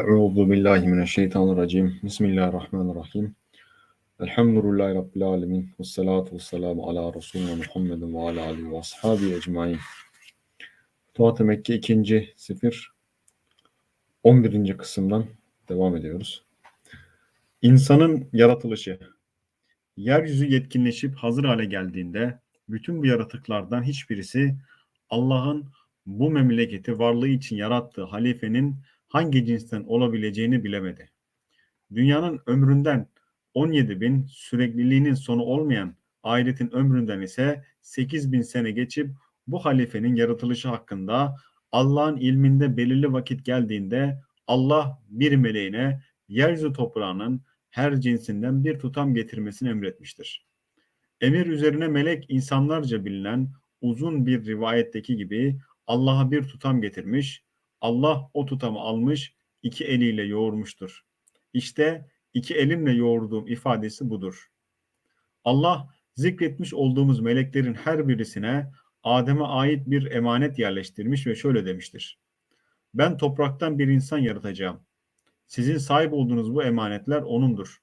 Euzu billahi mineşşeytanirracim. Bismillahirrahmanirrahim. Elhamdülillahi Rabbil alemin. Ve salatu ve selamu ala Resulüne Muhammedin ve ala alihi ve ashabi ecmain. Tuhat-ı Mekke 2. sefir 11. kısımdan devam ediyoruz. İnsanın yaratılışı. Yeryüzü yetkinleşip hazır hale geldiğinde bütün bu yaratıklardan hiçbirisi Allah'ın bu memleketi varlığı için yarattığı halifenin hangi cinsten olabileceğini bilemedi. Dünyanın ömründen 17 bin, sürekliliğinin sonu olmayan ahiretin ömründen ise 8 bin sene geçip bu halifenin yaratılışı hakkında Allah'ın ilminde belirli vakit geldiğinde Allah bir meleğine yeryüzü toprağının her cinsinden bir tutam getirmesini emretmiştir. Emir üzerine melek insanlarca bilinen uzun bir rivayetteki gibi Allah'a bir tutam getirmiş, Allah o tutamı almış, iki eliyle yoğurmuştur. İşte iki elimle yoğurduğum ifadesi budur. Allah zikretmiş olduğumuz meleklerin her birisine Adem'e ait bir emanet yerleştirmiş ve şöyle demiştir. Ben topraktan bir insan yaratacağım. Sizin sahip olduğunuz bu emanetler O'nundur.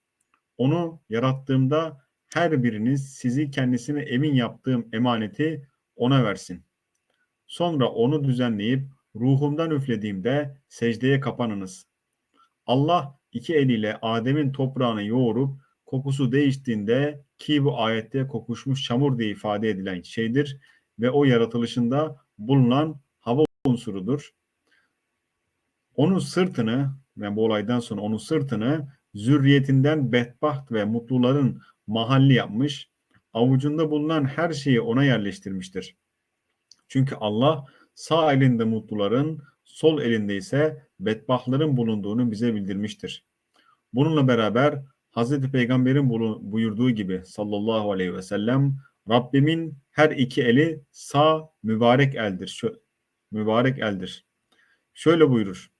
Onu yarattığımda her biriniz sizi kendisine emin yaptığım emaneti O'na versin. Sonra onu düzenleyip ruhumdan üflediğimde secdeye kapanınız. Allah iki eliyle Adem'in toprağını yoğurup kokusu değiştiğinde ki bu ayette kokuşmuş çamur diye ifade edilen şeydir ve o yaratılışında bulunan hava unsurudur. Onun sırtını ve bu olaydan sonra onun sırtını zürriyetinden bedbaht ve mutluların mahalli yapmış, avucunda bulunan her şeyi ona yerleştirmiştir. Çünkü Allah sağ elinde mutluların, sol elinde ise bedbahtların bulunduğunu bize bildirmiştir. Bununla beraber Hazreti Peygamber'in buyurduğu gibi sallallahu aleyhi ve sellem Rabbimin her iki eli sağ mübarek eldir. Şu, mübarek eldir. Şöyle buyurur.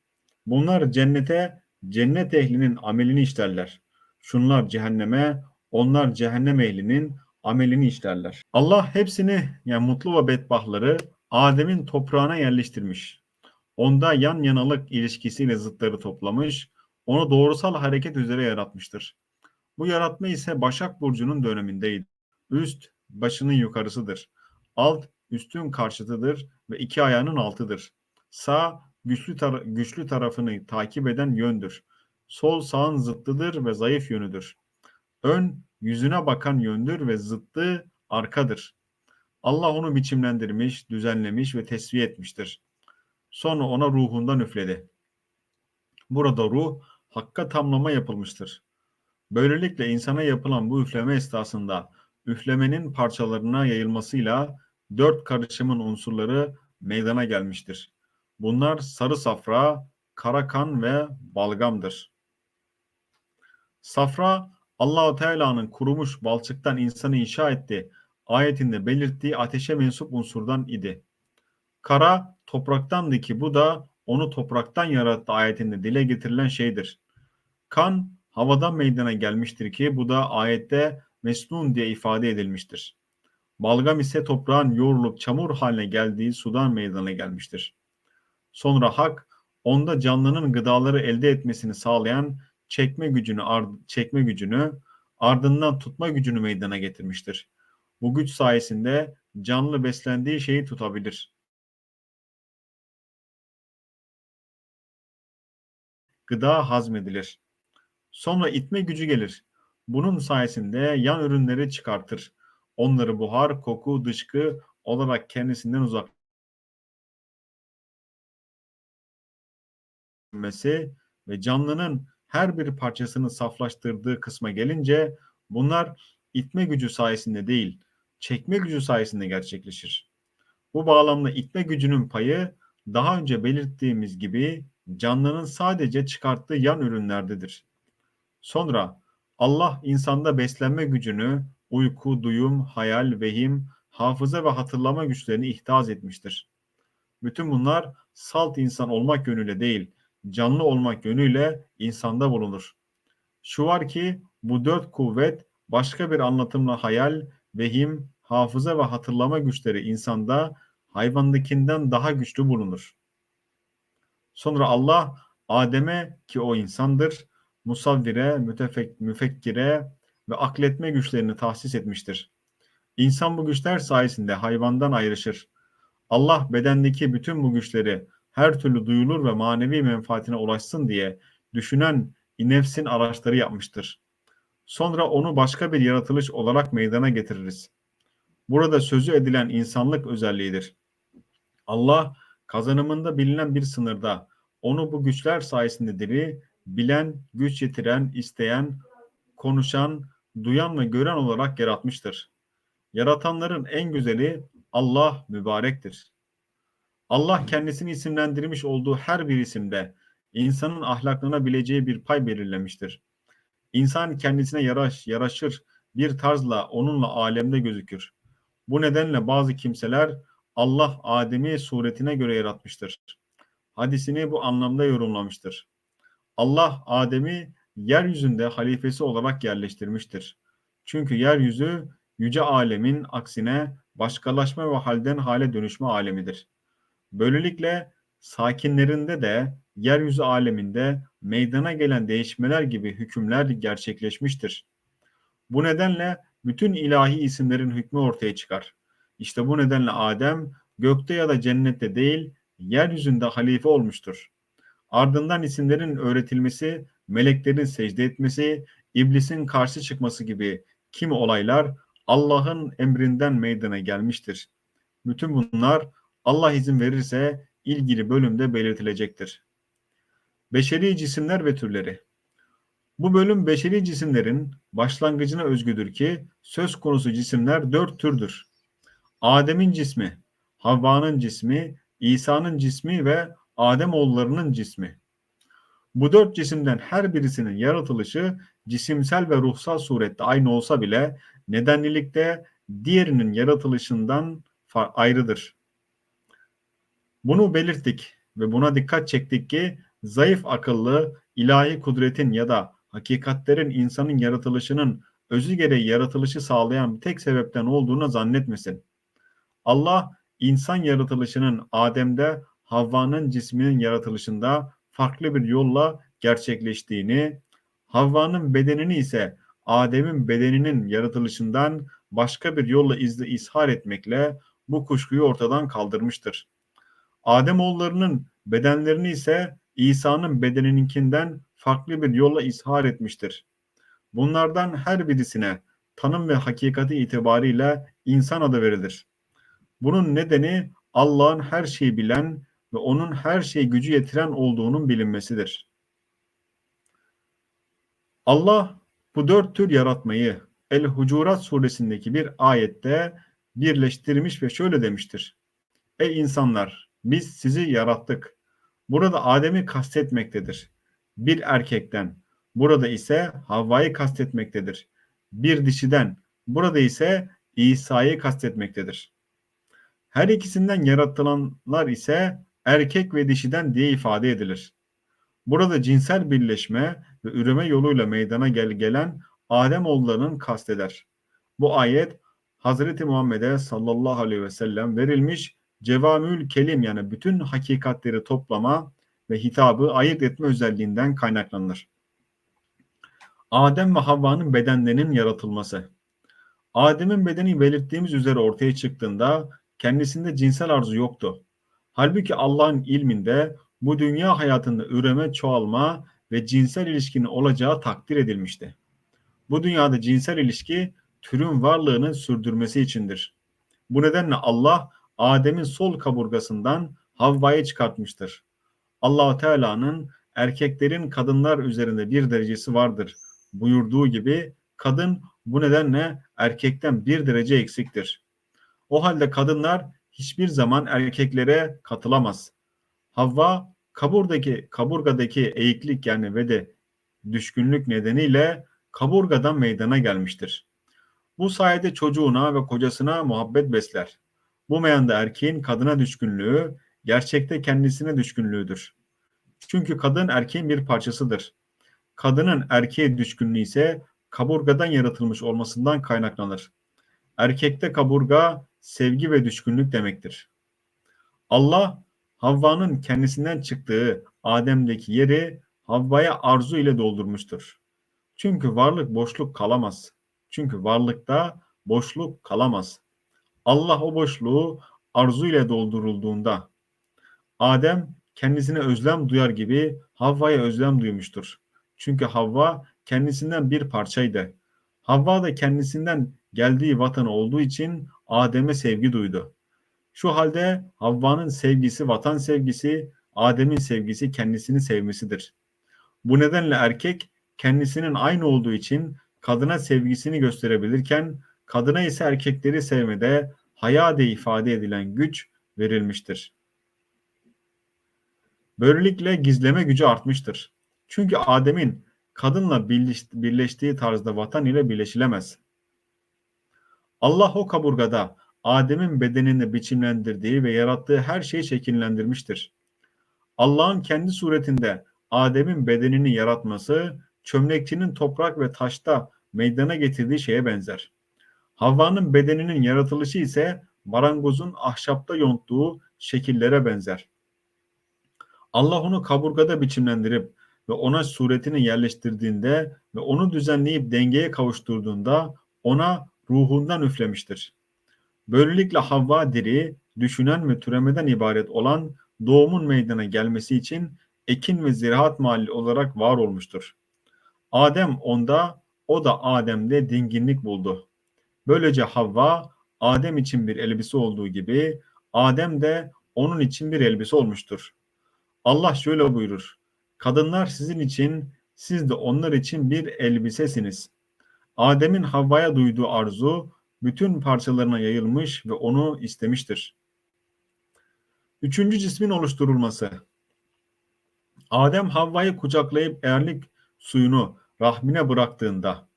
Bunlar cennete, cennet ehlinin amelini işlerler. Şunlar cehenneme, onlar cehennem ehlinin amelini işlerler. Allah hepsini yani mutlu ve bedbahtları Adem'in toprağına yerleştirmiş. Onda yan yanalık ilişkisiyle zıtları toplamış, onu doğrusal hareket üzere yaratmıştır. Bu yaratma ise Başak Burcu'nun dönemindeydi. Üst başının yukarısıdır. Alt üstün karşıtıdır ve iki ayağının altıdır. Sağ güçlü, tar güçlü tarafını takip eden yöndür. Sol sağın zıttıdır ve zayıf yönüdür. Ön yüzüne bakan yöndür ve zıttı arkadır. Allah onu biçimlendirmiş, düzenlemiş ve tesviye etmiştir. Sonra ona ruhundan üfledi. Burada ruh hakka tamlama yapılmıştır. Böylelikle insana yapılan bu üfleme esnasında üflemenin parçalarına yayılmasıyla dört karışımın unsurları meydana gelmiştir. Bunlar sarı safra, kara kan ve balgamdır. Safra Allahu Teala'nın kurumuş balçıktan insanı inşa etti ayetinde belirttiği ateşe mensup unsurdan idi. Kara topraktandı ki bu da onu topraktan yarattı ayetinde dile getirilen şeydir. Kan havadan meydana gelmiştir ki bu da ayette mesnun diye ifade edilmiştir. Balgam ise toprağın yoğrulup çamur haline geldiği sudan meydana gelmiştir. Sonra hak onda canlının gıdaları elde etmesini sağlayan çekme gücünü çekme gücünü ardından tutma gücünü meydana getirmiştir. Bu güç sayesinde canlı beslendiği şeyi tutabilir. Gıda hazmedilir. Sonra itme gücü gelir. Bunun sayesinde yan ürünleri çıkartır. Onları buhar, koku, dışkı olarak kendisinden uzak ve canlının her bir parçasını saflaştırdığı kısma gelince bunlar itme gücü sayesinde değil, çekme gücü sayesinde gerçekleşir. Bu bağlamda itme gücünün payı daha önce belirttiğimiz gibi canlının sadece çıkarttığı yan ürünlerdedir. Sonra Allah insanda beslenme gücünü uyku, duyum, hayal, vehim, hafıza ve hatırlama güçlerini ihtiyaz etmiştir. Bütün bunlar salt insan olmak yönüyle değil, canlı olmak yönüyle insanda bulunur. Şu var ki bu dört kuvvet başka bir anlatımla hayal, vehim, hafıza ve hatırlama güçleri insanda hayvandakinden daha güçlü bulunur. Sonra Allah Adem'e ki o insandır, musavvire, mütefek, müfekkire ve akletme güçlerini tahsis etmiştir. İnsan bu güçler sayesinde hayvandan ayrışır. Allah bedendeki bütün bu güçleri her türlü duyulur ve manevi menfaatine ulaşsın diye düşünen nefsin araçları yapmıştır. Sonra onu başka bir yaratılış olarak meydana getiririz. Burada sözü edilen insanlık özelliğidir. Allah kazanımında bilinen bir sınırda onu bu güçler sayesinde diri, bilen, güç yetiren, isteyen, konuşan, duyan ve gören olarak yaratmıştır. Yaratanların en güzeli Allah mübarektir. Allah kendisini isimlendirmiş olduğu her bir isimde insanın ahlaklanabileceği bir pay belirlemiştir. İnsan kendisine yaraş, yaraşır bir tarzla onunla alemde gözükür. Bu nedenle bazı kimseler Allah Adem'i suretine göre yaratmıştır. Hadisini bu anlamda yorumlamıştır. Allah Adem'i yeryüzünde halifesi olarak yerleştirmiştir. Çünkü yeryüzü yüce alemin aksine başkalaşma ve halden hale dönüşme alemidir. Böylelikle sakinlerinde de yeryüzü aleminde meydana gelen değişmeler gibi hükümler gerçekleşmiştir. Bu nedenle bütün ilahi isimlerin hükmü ortaya çıkar. İşte bu nedenle Adem gökte ya da cennette değil, yeryüzünde halife olmuştur. Ardından isimlerin öğretilmesi, meleklerin secde etmesi, iblisin karşı çıkması gibi kimi olaylar Allah'ın emrinden meydana gelmiştir. Bütün bunlar Allah izin verirse ilgili bölümde belirtilecektir. Beşeri cisimler ve türleri Bu bölüm beşeri cisimlerin başlangıcına özgüdür ki söz konusu cisimler dört türdür. Adem'in cismi, Havva'nın cismi, İsa'nın cismi ve Adem oğullarının cismi. Bu dört cisimden her birisinin yaratılışı cisimsel ve ruhsal surette aynı olsa bile nedenlilikte diğerinin yaratılışından ayrıdır. Bunu belirttik ve buna dikkat çektik ki zayıf akıllı ilahi kudretin ya da hakikatlerin insanın yaratılışının özü gereği yaratılışı sağlayan bir tek sebepten olduğunu zannetmesin. Allah insan yaratılışının Adem'de Havva'nın cisminin yaratılışında farklı bir yolla gerçekleştiğini, Havva'nın bedenini ise Adem'in bedeninin yaratılışından başka bir yolla izle ishar etmekle bu kuşkuyu ortadan kaldırmıştır. Adem oğullarının bedenlerini ise İsa'nın bedenininkinden farklı bir yolla ishar etmiştir. Bunlardan her birisine tanım ve hakikati itibariyle insan adı verilir. Bunun nedeni Allah'ın her şeyi bilen ve onun her şeyi gücü yetiren olduğunun bilinmesidir. Allah bu dört tür yaratmayı El-Hucurat suresindeki bir ayette birleştirmiş ve şöyle demiştir. Ey insanlar biz sizi yarattık. Burada Adem'i kastetmektedir. Bir erkekten. Burada ise Havva'yı kastetmektedir. Bir dişiden. Burada ise İsa'yı kastetmektedir. Her ikisinden yaratılanlar ise erkek ve dişiden diye ifade edilir. Burada cinsel birleşme ve üreme yoluyla meydana gel gelen Adem oğullarının kasteder. Bu ayet Hazreti Muhammed'e sallallahu aleyhi ve sellem verilmiş cevamül kelim yani bütün hakikatleri toplama ve hitabı ayırt etme özelliğinden kaynaklanır. Adem ve Havva'nın bedenlerinin yaratılması. Adem'in bedeni belirttiğimiz üzere ortaya çıktığında kendisinde cinsel arzu yoktu. Halbuki Allah'ın ilminde bu dünya hayatında üreme, çoğalma ve cinsel ilişkinin olacağı takdir edilmişti. Bu dünyada cinsel ilişki türün varlığını sürdürmesi içindir. Bu nedenle Allah Adem'in sol kaburgasından Havva'yı çıkartmıştır. Allah Teala'nın erkeklerin kadınlar üzerinde bir derecesi vardır buyurduğu gibi kadın bu nedenle erkekten bir derece eksiktir. O halde kadınlar hiçbir zaman erkeklere katılamaz. Havva kaburdaki kaburgadaki eğiklik yani ve de düşkünlük nedeniyle kaburgadan meydana gelmiştir. Bu sayede çocuğuna ve kocasına muhabbet besler. Bu meyanda erkeğin kadına düşkünlüğü gerçekte kendisine düşkünlüğüdür. Çünkü kadın erkeğin bir parçasıdır. Kadının erkeğe düşkünlüğü ise kaburgadan yaratılmış olmasından kaynaklanır. Erkekte kaburga sevgi ve düşkünlük demektir. Allah Havva'nın kendisinden çıktığı Adem'deki yeri Havva'ya arzu ile doldurmuştur. Çünkü varlık boşluk kalamaz. Çünkü varlıkta boşluk kalamaz. Allah o boşluğu arzu ile doldurulduğunda Adem kendisine özlem duyar gibi Havva'ya özlem duymuştur. Çünkü Havva kendisinden bir parçaydı. Havva da kendisinden geldiği vatan olduğu için Adem'e sevgi duydu. Şu halde Havva'nın sevgisi vatan sevgisi, Adem'in sevgisi kendisini sevmesidir. Bu nedenle erkek kendisinin aynı olduğu için kadına sevgisini gösterebilirken kadına ise erkekleri sevmede hayade ifade edilen güç verilmiştir. Böylelikle gizleme gücü artmıştır. Çünkü Adem'in kadınla birleştiği tarzda vatan ile birleşilemez. Allah o kaburgada Adem'in bedenini biçimlendirdiği ve yarattığı her şeyi şekillendirmiştir. Allah'ın kendi suretinde Adem'in bedenini yaratması çömlekçinin toprak ve taşta meydana getirdiği şeye benzer. Havva'nın bedeninin yaratılışı ise marangozun ahşapta yonttuğu şekillere benzer. Allah onu kaburgada biçimlendirip ve ona suretini yerleştirdiğinde ve onu düzenleyip dengeye kavuşturduğunda ona ruhundan üflemiştir. Böylelikle Havva diri, düşünen ve türemeden ibaret olan doğumun meydana gelmesi için ekin ve ziraat mahalli olarak var olmuştur. Adem onda, o da Adem'de dinginlik buldu. Böylece Havva, Adem için bir elbise olduğu gibi, Adem de onun için bir elbise olmuştur. Allah şöyle buyurur. Kadınlar sizin için, siz de onlar için bir elbisesiniz. Adem'in Havva'ya duyduğu arzu bütün parçalarına yayılmış ve onu istemiştir. Üçüncü cismin oluşturulması. Adem Havva'yı kucaklayıp erlik suyunu rahmine bıraktığında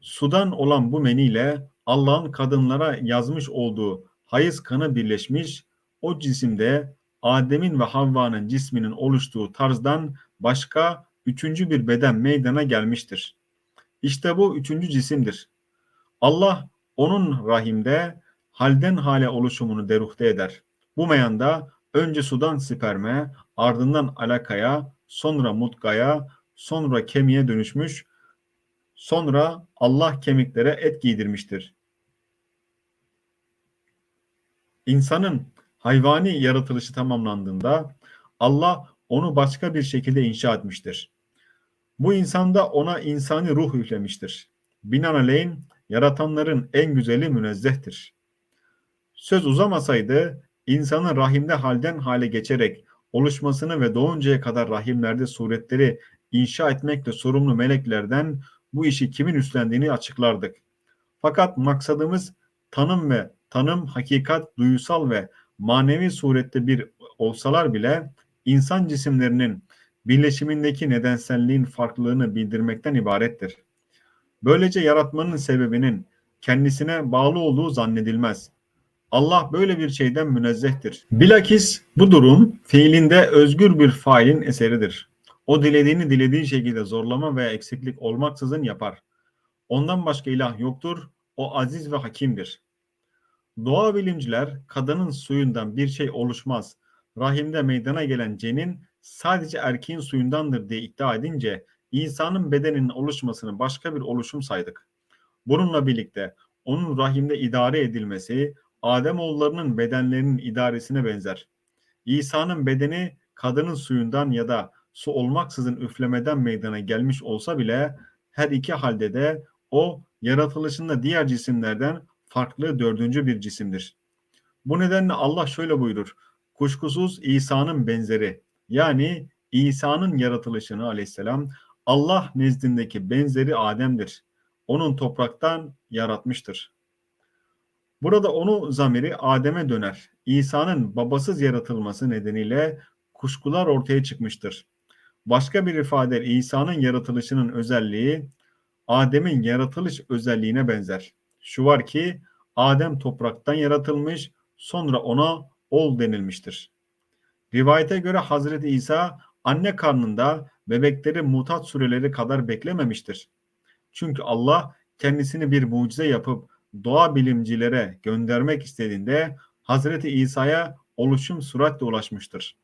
sudan olan bu meniyle Allah'ın kadınlara yazmış olduğu hayız kanı birleşmiş, o cisimde Adem'in ve Havva'nın cisminin oluştuğu tarzdan başka üçüncü bir beden meydana gelmiştir. İşte bu üçüncü cisimdir. Allah onun rahimde halden hale oluşumunu deruhte eder. Bu meyanda önce sudan sperme, ardından alakaya, sonra mutkaya, sonra kemiğe dönüşmüş, sonra Allah kemiklere et giydirmiştir. İnsanın hayvani yaratılışı tamamlandığında Allah onu başka bir şekilde inşa etmiştir. Bu insanda ona insani ruh üflemiştir. Binaenaleyh yaratanların en güzeli münezzehtir. Söz uzamasaydı insanın rahimde halden hale geçerek oluşmasını ve doğuncaya kadar rahimlerde suretleri inşa etmekle sorumlu meleklerden bu işi kimin üstlendiğini açıklardık. Fakat maksadımız tanım ve tanım hakikat duysal ve manevi surette bir olsalar bile insan cisimlerinin birleşimindeki nedenselliğin farklılığını bildirmekten ibarettir. Böylece yaratmanın sebebinin kendisine bağlı olduğu zannedilmez. Allah böyle bir şeyden münezzehtir. Bilakis bu durum fiilinde özgür bir failin eseridir. O dilediğini dilediği şekilde zorlama veya eksiklik olmaksızın yapar. Ondan başka ilah yoktur. O aziz ve hakimdir. Doğa bilimciler kadının suyundan bir şey oluşmaz. Rahimde meydana gelen cenin sadece erkeğin suyundandır diye iddia edince insanın bedeninin oluşmasını başka bir oluşum saydık. Bununla birlikte onun rahimde idare edilmesi Adem oğullarının bedenlerinin idaresine benzer. İsa'nın bedeni kadının suyundan ya da su olmaksızın üflemeden meydana gelmiş olsa bile her iki halde de o yaratılışında diğer cisimlerden farklı dördüncü bir cisimdir. Bu nedenle Allah şöyle buyurur. Kuşkusuz İsa'nın benzeri yani İsa'nın yaratılışını aleyhisselam Allah nezdindeki benzeri Adem'dir. Onun topraktan yaratmıştır. Burada onu zamiri Adem'e döner. İsa'nın babasız yaratılması nedeniyle kuşkular ortaya çıkmıştır. Başka bir ifade İsa'nın yaratılışının özelliği Adem'in yaratılış özelliğine benzer. Şu var ki Adem topraktan yaratılmış, sonra ona ol denilmiştir. Rivayete göre Hazreti İsa anne karnında bebekleri mutat süreleri kadar beklememiştir. Çünkü Allah kendisini bir mucize yapıp doğa bilimcilere göndermek istediğinde Hazreti İsa'ya oluşum süratle ulaşmıştır.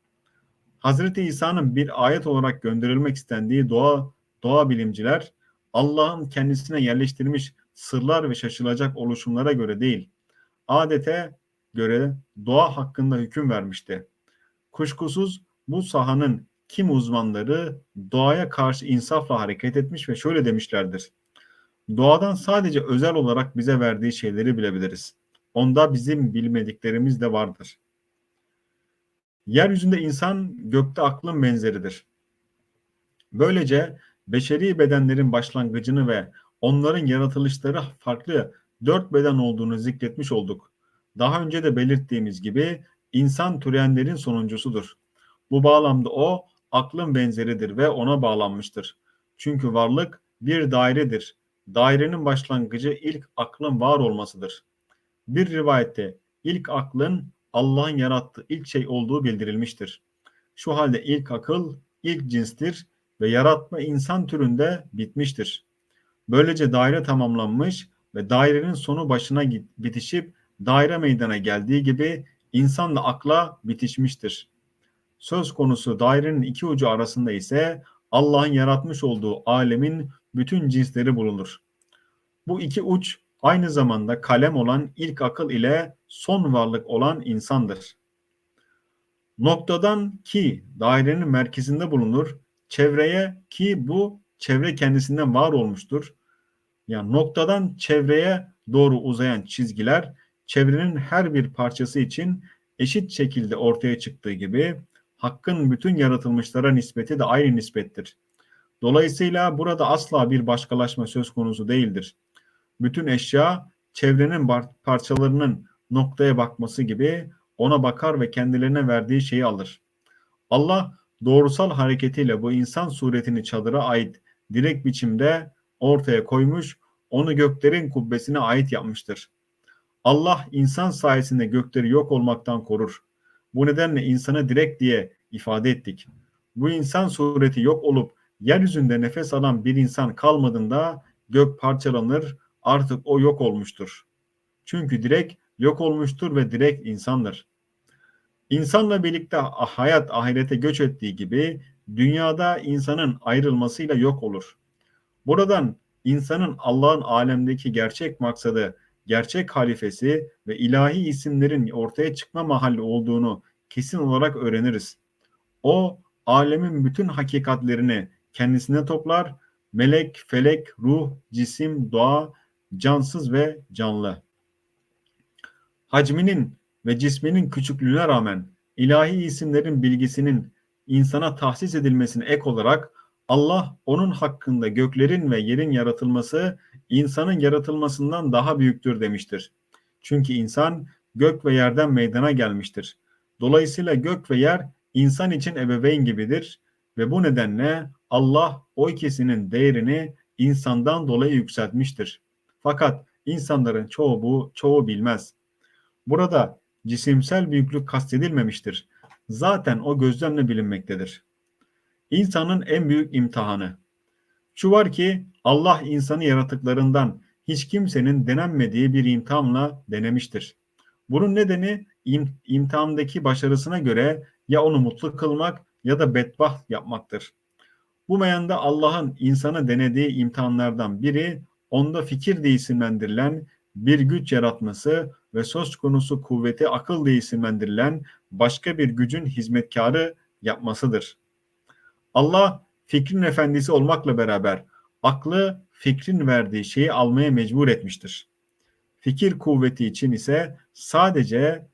Hazreti İsa'nın bir ayet olarak gönderilmek istendiği doğa doğa bilimciler Allah'ın kendisine yerleştirmiş sırlar ve şaşılacak oluşumlara göre değil, adete göre doğa hakkında hüküm vermişti. Kuşkusuz bu sahanın kim uzmanları doğaya karşı insafla hareket etmiş ve şöyle demişlerdir. Doğadan sadece özel olarak bize verdiği şeyleri bilebiliriz. Onda bizim bilmediklerimiz de vardır. Yeryüzünde insan gökte aklın benzeridir. Böylece beşeri bedenlerin başlangıcını ve onların yaratılışları farklı dört beden olduğunu zikretmiş olduk. Daha önce de belirttiğimiz gibi insan türeyenlerin sonuncusudur. Bu bağlamda o aklın benzeridir ve ona bağlanmıştır. Çünkü varlık bir dairedir. Dairenin başlangıcı ilk aklın var olmasıdır. Bir rivayette ilk aklın Allah'ın yarattığı ilk şey olduğu bildirilmiştir. Şu halde ilk akıl ilk cinstir ve yaratma insan türünde bitmiştir. Böylece daire tamamlanmış ve dairenin sonu başına bitişip daire meydana geldiği gibi insan da akla bitişmiştir. Söz konusu dairenin iki ucu arasında ise Allah'ın yaratmış olduğu alemin bütün cinsleri bulunur. Bu iki uç aynı zamanda kalem olan ilk akıl ile son varlık olan insandır. Noktadan ki dairenin merkezinde bulunur, çevreye ki bu çevre kendisinden var olmuştur. Yani noktadan çevreye doğru uzayan çizgiler çevrenin her bir parçası için eşit şekilde ortaya çıktığı gibi hakkın bütün yaratılmışlara nispeti de aynı nispettir. Dolayısıyla burada asla bir başkalaşma söz konusu değildir. Bütün eşya çevrenin parçalarının noktaya bakması gibi ona bakar ve kendilerine verdiği şeyi alır. Allah doğrusal hareketiyle bu insan suretini çadıra ait direkt biçimde ortaya koymuş, onu göklerin kubbesine ait yapmıştır. Allah insan sayesinde gökleri yok olmaktan korur. Bu nedenle insanı direkt diye ifade ettik. Bu insan sureti yok olup yeryüzünde nefes alan bir insan kalmadığında gök parçalanır, artık o yok olmuştur. Çünkü direkt yok olmuştur ve direkt insandır. İnsanla birlikte hayat ahirete göç ettiği gibi dünyada insanın ayrılmasıyla yok olur. Buradan insanın Allah'ın alemdeki gerçek maksadı, gerçek halifesi ve ilahi isimlerin ortaya çıkma mahalli olduğunu kesin olarak öğreniriz. O alemin bütün hakikatlerini kendisine toplar. Melek, felek, ruh, cisim, doğa, cansız ve canlı. Hacminin ve cisminin küçüklüğüne rağmen ilahi isimlerin bilgisinin insana tahsis edilmesine ek olarak Allah onun hakkında göklerin ve yerin yaratılması insanın yaratılmasından daha büyüktür demiştir. Çünkü insan gök ve yerden meydana gelmiştir. Dolayısıyla gök ve yer insan için ebeveyn gibidir ve bu nedenle Allah o ikisinin değerini insandan dolayı yükseltmiştir. Fakat insanların çoğu bu çoğu bilmez. Burada cisimsel büyüklük kastedilmemiştir. Zaten o gözlemle bilinmektedir. İnsanın en büyük imtihanı. Şu var ki Allah insanı yaratıklarından hiç kimsenin denenmediği bir imtihanla denemiştir. Bunun nedeni im, imtihandaki başarısına göre ya onu mutlu kılmak ya da bedbaht yapmaktır. Bu meyanda Allah'ın insanı denediği imtihanlardan biri onda fikir diye isimlendirilen bir güç yaratması ve söz konusu kuvveti akıl diye isimlendirilen başka bir gücün hizmetkarı yapmasıdır. Allah fikrin efendisi olmakla beraber aklı fikrin verdiği şeyi almaya mecbur etmiştir. Fikir kuvveti için ise sadece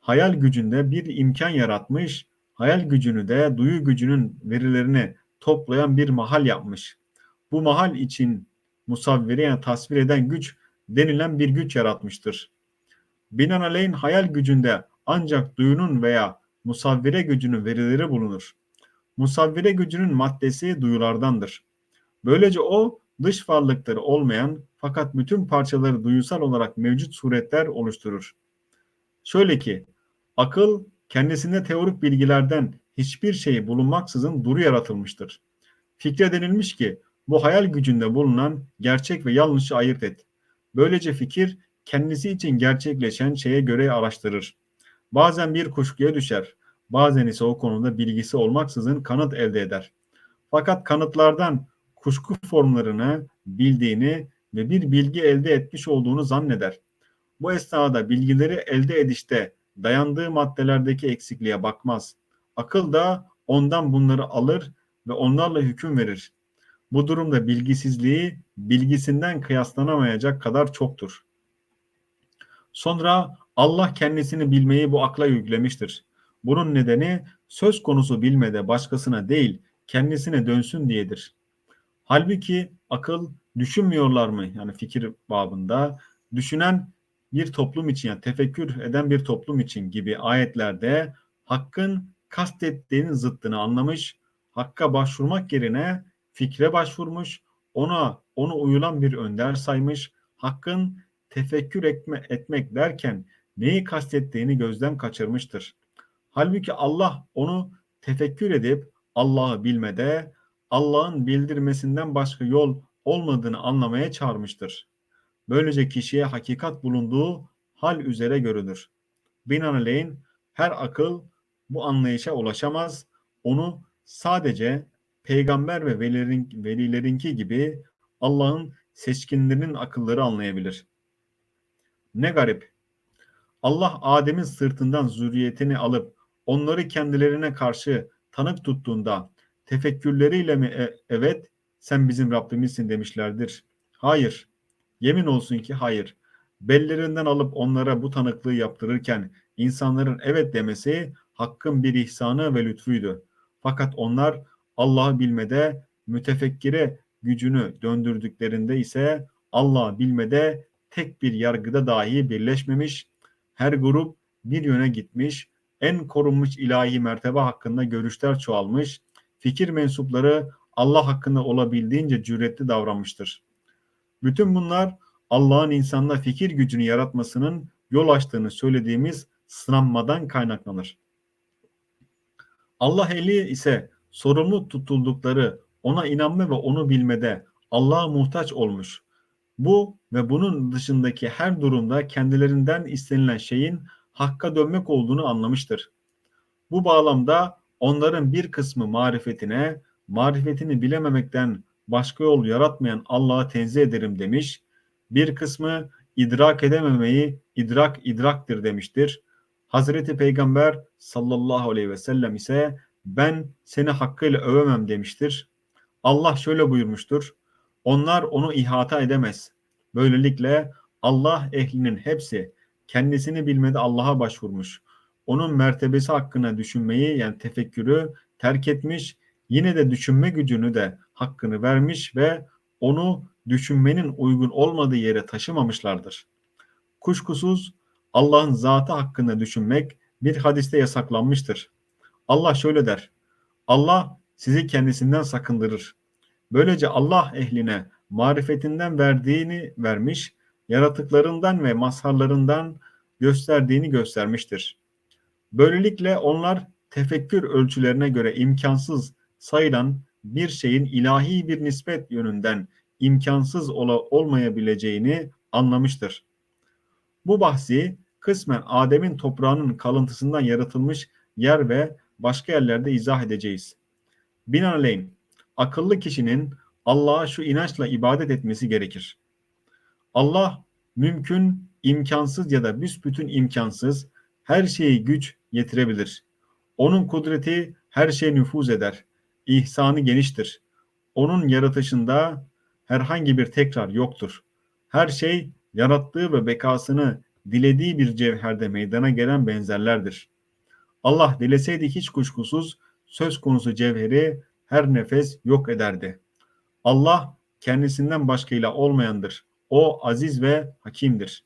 hayal gücünde bir imkan yaratmış, hayal gücünü de duyu gücünün verilerini toplayan bir mahal yapmış. Bu mahal için musavvire yani tasvir eden güç denilen bir güç yaratmıştır. Binaenaleyh hayal gücünde ancak duyunun veya musavvire gücünün verileri bulunur. Musavvire gücünün maddesi duyulardandır. Böylece o dış varlıkları olmayan fakat bütün parçaları duyusal olarak mevcut suretler oluşturur. Şöyle ki akıl kendisinde teorik bilgilerden hiçbir şey bulunmaksızın duru yaratılmıştır. Fikre denilmiş ki bu hayal gücünde bulunan gerçek ve yanlışı ayırt et. Böylece fikir kendisi için gerçekleşen şeye göre araştırır. Bazen bir kuşkuya düşer. Bazen ise o konuda bilgisi olmaksızın kanıt elde eder. Fakat kanıtlardan kuşku formlarını bildiğini ve bir bilgi elde etmiş olduğunu zanneder. Bu esnada bilgileri elde edişte dayandığı maddelerdeki eksikliğe bakmaz. Akıl da ondan bunları alır ve onlarla hüküm verir. Bu durumda bilgisizliği bilgisinden kıyaslanamayacak kadar çoktur. Sonra Allah kendisini bilmeyi bu akla yüklemiştir. Bunun nedeni söz konusu bilmede başkasına değil kendisine dönsün diyedir. Halbuki akıl düşünmüyorlar mı? Yani fikir babında düşünen bir toplum için yani tefekkür eden bir toplum için gibi ayetlerde hakkın kastettiğinin zıttını anlamış, hakka başvurmak yerine fikre başvurmuş, ona onu uyulan bir önder saymış, hakkın tefekkür etme, etmek derken neyi kastettiğini gözden kaçırmıştır. Halbuki Allah onu tefekkür edip Allah'ı bilmede, Allah'ın bildirmesinden başka yol olmadığını anlamaya çağırmıştır. Böylece kişiye hakikat bulunduğu hal üzere görülür. Binaenaleyh her akıl bu anlayışa ulaşamaz. Onu sadece peygamber ve velilerin, velilerinki gibi Allah'ın seçkinlerinin akılları anlayabilir. Ne garip. Allah Adem'in sırtından zürriyetini alıp onları kendilerine karşı tanık tuttuğunda tefekkürleriyle mi e, evet sen bizim Rabbimizsin demişlerdir. Hayır. Yemin olsun ki hayır. Bellerinden alıp onlara bu tanıklığı yaptırırken insanların evet demesi hakkın bir ihsanı ve lütfuydu. Fakat onlar Allah'ı bilmede mütefekkire gücünü döndürdüklerinde ise Allah'ı bilmede tek bir yargıda dahi birleşmemiş, her grup bir yöne gitmiş, en korunmuş ilahi mertebe hakkında görüşler çoğalmış, fikir mensupları Allah hakkında olabildiğince cüretli davranmıştır. Bütün bunlar Allah'ın insanla fikir gücünü yaratmasının yol açtığını söylediğimiz sınanmadan kaynaklanır. Allah eli ise sorumlu tutuldukları ona inanma ve onu bilmede Allah'a muhtaç olmuş. Bu ve bunun dışındaki her durumda kendilerinden istenilen şeyin hakka dönmek olduğunu anlamıştır. Bu bağlamda onların bir kısmı marifetine, marifetini bilememekten başka yol yaratmayan Allah'a tenzih ederim demiş. Bir kısmı idrak edememeyi idrak idraktır demiştir. Hazreti Peygamber sallallahu aleyhi ve sellem ise ben seni hakkıyla övemem demiştir. Allah şöyle buyurmuştur. Onlar onu ihata edemez. Böylelikle Allah ehlinin hepsi kendisini bilmede Allah'a başvurmuş. Onun mertebesi hakkında düşünmeyi yani tefekkürü terk etmiş. Yine de düşünme gücünü de hakkını vermiş ve onu düşünmenin uygun olmadığı yere taşımamışlardır. Kuşkusuz Allah'ın zatı hakkında düşünmek bir hadiste yasaklanmıştır. Allah şöyle der. Allah sizi kendisinden sakındırır. Böylece Allah ehline marifetinden verdiğini vermiş, yaratıklarından ve mazharlarından gösterdiğini göstermiştir. Böylelikle onlar tefekkür ölçülerine göre imkansız sayılan bir şeyin ilahi bir nispet yönünden imkansız ola, olmayabileceğini anlamıştır. Bu bahsi kısmen Adem'in toprağının kalıntısından yaratılmış yer ve başka yerlerde izah edeceğiz. Binaenaleyh akıllı kişinin Allah'a şu inançla ibadet etmesi gerekir. Allah mümkün, imkansız ya da büsbütün imkansız her şeyi güç yetirebilir. Onun kudreti her şeye nüfuz eder. İhsanı geniştir. Onun yaratışında herhangi bir tekrar yoktur. Her şey yarattığı ve bekasını dilediği bir cevherde meydana gelen benzerlerdir. Allah dileseydi hiç kuşkusuz söz konusu cevheri her nefes yok ederdi. Allah kendisinden başkayla olmayandır. O aziz ve hakimdir.